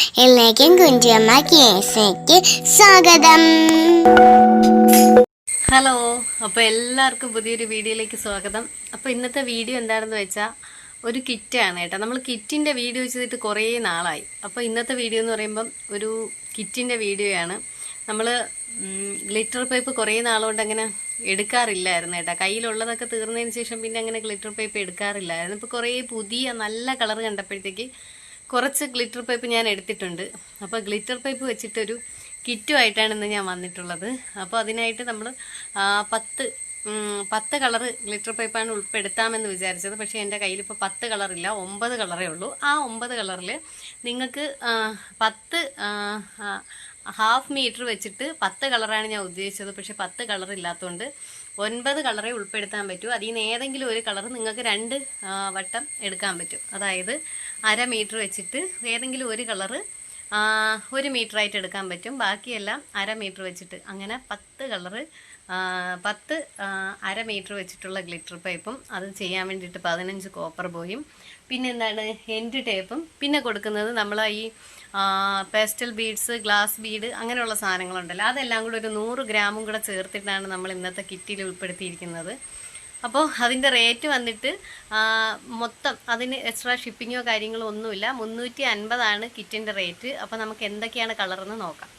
എല്ലാവർക്കും കുഞ്ചിയമ്മ കേസയ്ക്ക് സ്വാഗതം. ഹലോ അപ്പോൾ എല്ലാവർക്കും പുതിയൊരു വീഡിയോയിലേക്ക് സ്വാഗതം. അപ്പോൾ ഇന്നത്തെ വീഡിയോ എന്താണെന്ന് വെച്ചാൽ ഒരു കിറ്റാണ് കേട്ടോ. നമ്മൾ കിറ്റിന്റെ വീഡിയോ ചെയ്തിട്ട് കുറേ നാളായി. അപ്പോൾ ഇന്നത്തെ വീഡിയോ എന്ന് പറയുമ്പം ഒരു കിറ്റിന്റെ വീഡിയോയാണ്. നമ്മൾ ഗ്ലിറ്റർ പൈപ്പ് കുറേ നാളുകൊണ്ട് അങ്ങനെ എടുക്കാറില്ലായിരുന്നു കേട്ടോ. കയ്യിലുള്ളതൊക്കെ തീർന്നതിന് ശേഷം പിന്നെ അങ്ങനെ ഗ്ലിറ്റർ പൈപ്പ് എടുക്കാറില്ലായിരുന്നു. ഇപ്പോൾ കുറേ പുതിയ നല്ല കളർ കണ്ടപ്പോഴത്തേക്ക് കുറച്ച് ഗ്ലിറ്റർ പൈപ്പ് ഞാൻ എടുത്തിട്ടുണ്ട്. അപ്പോൾ ഗ്ലിറ്റർ പൈപ്പ് വെച്ചിട്ടൊരു കിറ്റുമായിട്ടാണ് ഇന്ന് ഞാൻ വന്നിട്ടുള്ളത്. അപ്പോൾ അതിനായിട്ട് നമ്മൾ പത്ത് പത്ത് കളറ് ഗ്ലിറ്റർ പൈപ്പാണ് ഉൾപ്പെടുത്താമെന്ന് വിചാരിച്ചത്. പക്ഷേ എന്റെ കയ്യിൽ ഇപ്പോൾ പത്ത് കളറില്ല ഒമ്പത് കളറേ ഉള്ളൂ. ആ ഒമ്പത് കളറിൽ നിങ്ങൾക്ക് പത്ത് ഹാഫ് മീറ്റർ വെച്ചിട്ട് പത്ത് കളറാണ് ഞാൻ ഉദ്ദേശിച്ചത്. പക്ഷെ പത്ത് കളർ ഇല്ലാത്തതുകൊണ്ട് ഒൻപത് കളറേ ഉൾപ്പെടുത്താൻ പറ്റൂ. അതിൽ നിന്ന് ഏതെങ്കിലും ഒരു കളർ നിങ്ങൾക്ക് രണ്ട് വട്ടം എടുക്കാൻ പറ്റും. അതായത് അര മീറ്റർ വെച്ചിട്ട് ഏതെങ്കിലും ഒരു കളറ് ഒരു മീറ്ററായിട്ട് എടുക്കാൻ പറ്റും. ബാക്കിയെല്ലാം അര മീറ്റർ വെച്ചിട്ട് അങ്ങനെ പത്ത് കളറ് പത്ത് അര മീറ്റർ വെച്ചിട്ടുള്ള ഗ്ലിറ്റർ പൈപ്പും അത് ചെയ്യാൻ വേണ്ടിയിട്ട് പതിനഞ്ച് കോപ്പർ ബോയും. പിന്നെ എന്താണ്? എൻഡ് ടേപ്പും. പിന്നെ കൊടുക്കുന്നത് നമ്മൾ ഈ പേസ്റ്റൽ ബീഡ്സ് ഗ്ലാസ് ബീഡ് അങ്ങനെയുള്ള സാധനങ്ങളുണ്ടല്ലോ. അതെല്ലാം കൂടെ ഒരു നൂറ് ഗ്രാമും കൂടെ ചേർത്തിട്ടാണ് നമ്മൾ ഇന്നത്തെ കിറ്റിൽ ഉൾപ്പെടുത്തിയിരിക്കുന്നത്. അപ്പോൾ അതിന്റെ റേറ്റ് വന്നിട്ട് മൊത്തം അതിന് എക്സ്ട്രാ ഷിപ്പിങ്ങോ കാര്യങ്ങളോ ഒന്നുമില്ല. മുന്നൂറ്റി അൻപതാണ് കിറ്റിന്റെ റേറ്റ്. അപ്പോൾ നമുക്ക് എന്തൊക്കെയാണ് കളറെന്ന് നോക്കാം.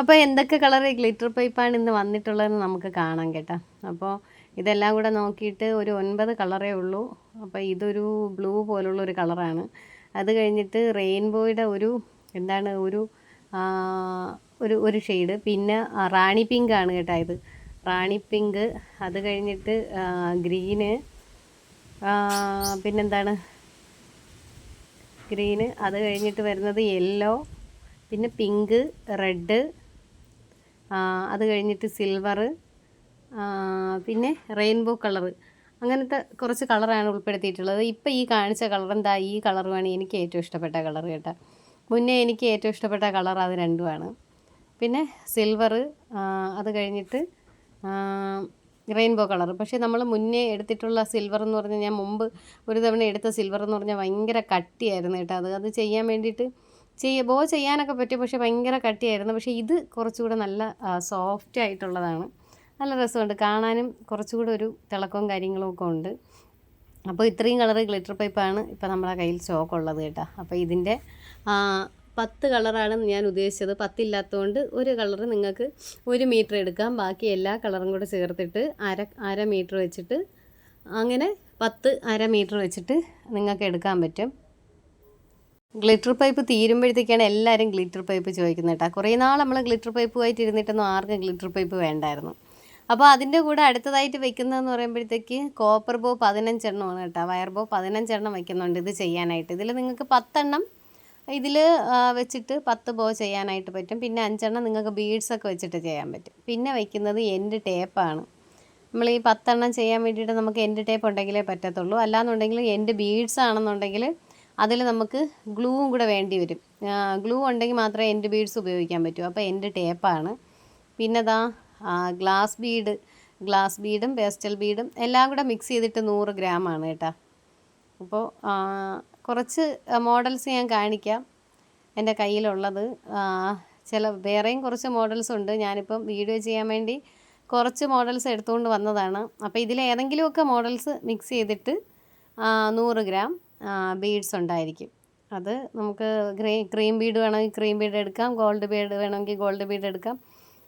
അപ്പോൾ എന്തൊക്കെ കളർ ഗ്ലിറ്റർ പൈപ്പാണ് ഇന്ന് വന്നിട്ടുള്ളതെന്ന് നമുക്ക് കാണാം കേട്ടോ. അപ്പോൾ ഇതെല്ലാം കൂടെ നോക്കിയിട്ട് ഒരു ഒൻപത് കളറേ ഉള്ളൂ. അപ്പോൾ ഇതൊരു ബ്ലൂ പോലുള്ള ഒരു കളറാണ്. അത് കഴിഞ്ഞിട്ട് റെയിൻബോയുടെ ഒരു എന്താണ് ഒരു ഒരു ഒരു ഷെയ്ഡ്. പിന്നെ റാണി പിങ്ക് ആണ് കേട്ടോ ഇത്. റാണി പിങ്ക്. അത് കഴിഞ്ഞിട്ട് ഗ്രീന്. പിന്നെന്താണ്? ഗ്രീന്. അത് കഴിഞ്ഞിട്ട് വരുന്നത് യെല്ലോ. പിന്നെ പിങ്ക് റെഡ്. അത് കഴിഞ്ഞിട്ട് സിൽവർ പിന്നെ റെയിൻബോ കളറ്. അങ്ങനത്തെ കുറച്ച് കളറാണ് ഉൾപ്പെടുത്തിയിട്ടുള്ളത്. ഇപ്പം ഈ കാണിച്ച കളർ എന്താ? ഈ കളറുമാണ് എനിക്ക് ഏറ്റവും ഇഷ്ടപ്പെട്ട കളർ കേട്ടോ. മുന്നേ എനിക്ക് ഏറ്റവും ഇഷ്ടപ്പെട്ട കളർ അത് രണ്ടുമാണ്. പിന്നെ സിൽവർ അത് കഴിഞ്ഞിട്ട് റെയിൻബോ കളർ പക്ഷേ നമ്മൾ മുന്നേ എടുത്തിട്ടുള്ള സിൽവർ എന്ന് പറഞ്ഞാൽ ഞാൻ മുമ്പ് ഒരു തവണ എടുത്ത സിൽവർ എന്ന് പറഞ്ഞാൽ ഭയങ്കര കട്ടിയായിരുന്നു കേട്ടോ അത്. അത് ചെയ്യാൻ വേണ്ടിയിട്ട് ചെയ്യ ബോ ചെയ്യാനൊക്കെ പറ്റും പക്ഷേ ഭയങ്കര കട്ടിയായിരുന്നു. പക്ഷേ ഇത് കുറച്ചുകൂടെ നല്ല സോഫ്റ്റ് ആയിട്ടുള്ളതാണ്. നല്ല രസമുണ്ട്. കാണാനും കുറച്ചുകൂടെ ഒരു തിളക്കവും കാര്യങ്ങളും ഒക്കെ ഉണ്ട്. അപ്പോൾ ഇത്രയും കളർ ഗ്ലിറ്റർ പൈപ്പാണ് ഇപ്പോൾ നമ്മുടെ കയ്യിൽ സ്റ്റോക്ക് ഉള്ളത് കേട്ടോ. അപ്പോൾ ഇതിന്റെ പത്ത് കളറാണ് ഞാൻ ഉദ്ദേശിച്ചത്. പത്തില്ലാത്തതുകൊണ്ട് ഒരു കളർ നിങ്ങൾക്ക് ഒരു മീറ്റർ എടുക്കാം. ബാക്കി എല്ലാ കളറും കൂടെ ചേർത്തിട്ട് അര അര മീറ്റർ വെച്ചിട്ട് അങ്ങനെ പത്ത് അര മീറ്റർ വെച്ചിട്ട് നിങ്ങൾക്ക് എടുക്കാൻ പറ്റും. ഗ്ലിറ്റർ പൈപ്പ് തീരുമ്പോഴത്തേക്കാണ് എല്ലാവരും ഗ്ലിറ്റർ പൈപ്പ് ചോദിക്കുന്നത് കേട്ടോ. കുറേ നാൾ നമ്മൾ ഗ്ലിറ്റർ പൈപ്പുമായിട്ട് ഇരുന്നിട്ടൊന്നും ആർക്കും ഗ്ലിറ്റർ പൈപ്പ് വേണ്ടായിരുന്നു. അപ്പോൾ അതിന്റെ കൂടെ അടുത്തതായിട്ട് വെക്കുന്നതെന്ന് പറയുമ്പോഴത്തേക്ക് കോപ്പർ ബോ പതിനഞ്ചെണ്ണമാണ് കേട്ടോ. വയർ ബോ പതിനഞ്ചെണ്ണം വെക്കുന്നുണ്ട് ഇത് ചെയ്യാനായിട്ട്. ഇതിൽ നിങ്ങൾക്ക് പത്തെണ്ണം ഇതിൽ വെച്ചിട്ട് പത്ത് ബോ ചെയ്യാനായിട്ട് പറ്റും. പിന്നെ അഞ്ചെണ്ണം നിങ്ങൾക്ക് ബീഡ്സൊക്കെ വെച്ചിട്ട് ചെയ്യാൻ പറ്റും. പിന്നെ വയ്ക്കുന്നത് എൻഡ് ടേപ്പാണ്. നമ്മൾ ഈ പത്തെണ്ണം ചെയ്യാൻ വേണ്ടിയിട്ട് നമുക്ക് എൻഡ് ടേപ്പ് ഉണ്ടെങ്കിലേ പറ്റത്തുള്ളൂ. അല്ലാന്നുണ്ടെങ്കിൽ എൻഡ് ബീഡ്സ് ആണെന്നുണ്ടെങ്കിൽ അതിൽ നമുക്ക് ഗ്ലൂവും കൂടെ വേണ്ടി വരും. ഗ്ലൂ ഉണ്ടെങ്കിൽ മാത്രമേ എന്റെ ബീഡ്സ് ഉപയോഗിക്കാൻ പറ്റൂ. അപ്പോൾ എന്റെ ടേപ്പാണ്. പിന്നെ ദാ ഗ്ലാസ് ബീഡ് ഗ്ലാസ് ബീഡും പേസ്റ്റൽ ബീഡും എല്ലാം കൂടെ മിക്സ് ചെയ്തിട്ട് നൂറ് ഗ്രാമാണ് കേട്ടോ. അപ്പോൾ കുറച്ച് മോഡൽസ് ഞാൻ കാണിക്കാം. എന്റെ കയ്യിലുള്ളത് ചില വേറെയും കുറച്ച് മോഡൽസ് ഉണ്ട്. ഞാനിപ്പം വീഡിയോ ചെയ്യാൻ വേണ്ടി കുറച്ച് മോഡൽസ് എടുത്തുകൊണ്ട് വന്നതാണ്. അപ്പോൾ ഇതിൽ ഏതെങ്കിലുമൊക്കെ മോഡൽസ് മിക്സ് ചെയ്തിട്ട് നൂറ് ഗ്രാം. ബീഡ്സ് ഉണ്ടായിരിക്കും. അത് നമുക്ക് ഗ്രേ ക്രീം ബീഡ് വേണമെങ്കിൽ ക്രീം ബീഡ് എടുക്കാം ഗോൾഡ് ബീഡ് വേണമെങ്കിൽ ഗോൾഡ് ബീഡ് എടുക്കാം.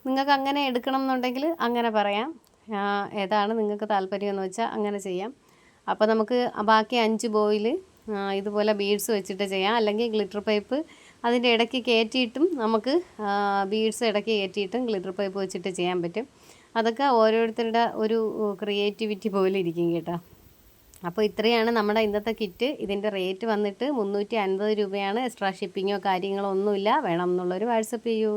നിങ്ങൾക്ക് അങ്ങനെ എടുക്കണം എന്നുണ്ടെങ്കിൽ അങ്ങനെ പറയാം. ഏതാണ് നിങ്ങൾക്ക് താല്പര്യം എന്ന് വെച്ചാൽ അങ്ങനെ ചെയ്യാം. അപ്പോൾ നമുക്ക് ബാക്കി അഞ്ച് ബോയിൽ ഇതുപോലെ ബീഡ്സ് വെച്ചിട്ട് ചെയ്യാം. അല്ലെങ്കിൽ ഗ്ലിറ്റർ പൈപ്പ് അതിന്റെ ഇടയ്ക്ക് കയറ്റിയിട്ടും നമുക്ക് ബീഡ്സ് ഇടയ്ക്ക് കയറ്റിയിട്ടും ഗ്ലിറ്റർ പൈപ്പ് വെച്ചിട്ട് ചെയ്യാൻ പറ്റും. അതൊക്കെ ഓരോരുത്തരുടെ ഒരു ക്രിയേറ്റിവിറ്റി പോലെ ഇരിക്കും കേട്ടോ. അപ്പോൾ ഇത്രയാണ് നമ്മുടെ ഇന്നത്തെ കിറ്റ്. ഇതിന്റെ റേറ്റ് വന്നിട്ട് മുന്നൂറ്റി അൻപത് രൂപയാണ്. എക്സ്ട്രാ ഷിപ്പിങ്ങോ കാര്യങ്ങളോ ഒന്നുമില്ല. വേണം എന്നുള്ളൊരു വാട്സപ്പ് ചെയ്യൂ.